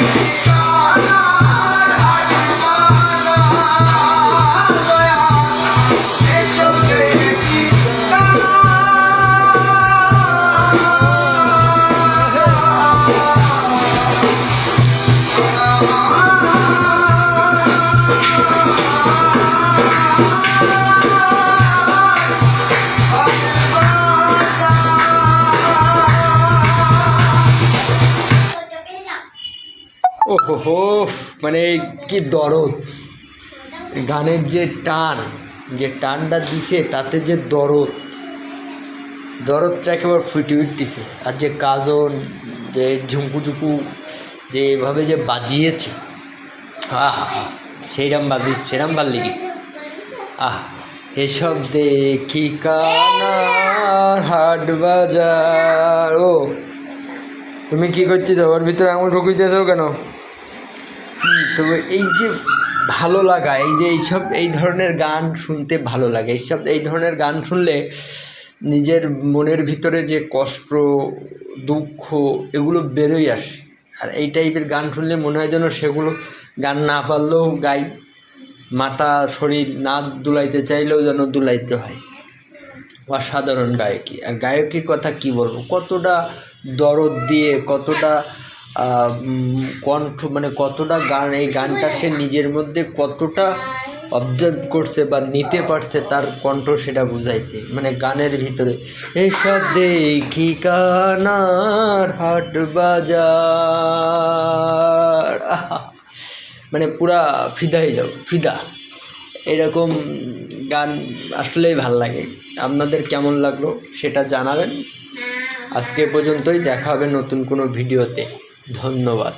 Thank you. হো মানে কি দরদ। গানের যে টান, যে টানটা দিছে, তাতে যে দরদ। দরদটা একেবারে ফুটে উঠতেছে। আর যে কাজন, যে ঝুঁকু ঝুঁকু যে এভাবে যে বাজিয়েছে। হা হা হা সেইরাম বাজি, সেরাম ভালো লেগেছে আহ, এসব দেখি কানার হাট বাজার। ও তুমি কি করতে দাও ওর ভিতরে আঙুল ঢুকিতেছ কেন? তো এই যে ভালো লাগা, এই যে এইসব, এই ধরনের গান শুনতে ভালো লাগে, এইসব, এই ধরনের গান শুনলে নিজের মনের ভিতরে যে কষ্ট, দুঃখ, এগুলো বেরোই আসে। আর এই টাইপের গান শুনলে মনে হয় যেন সেগুলো গান না পারলেও গাই, মাথা, শরীর না দুলাইতে চাইলেও যেন দুলাইতে হয়। অসাধারণ গায়কী। আর গায়কীর কথা কি বলব? কতটা দরদ দিয়ে, কতটা কণ্ঠ মানে কতটা গান, এই গানটা সে নিজের মধ্যে কতটা অবজার্ভ করছে বা নিতে পারছে তার কণ্ঠ সেটা বুঝাইছে মানে গানের ভিতরে, এসব দেখি কানার হাট বাজার। মানে পুরা ফিদা হয়ে যাও, ফিদা। এরকম গান আসলেই ভালো লাগে। আপনাদের কেমন লাগল সেটা জানাবেন। আজকে পর্যন্তই দেখা হবে নতুন কোনো ভিডিওতে। ধন্যবাদ।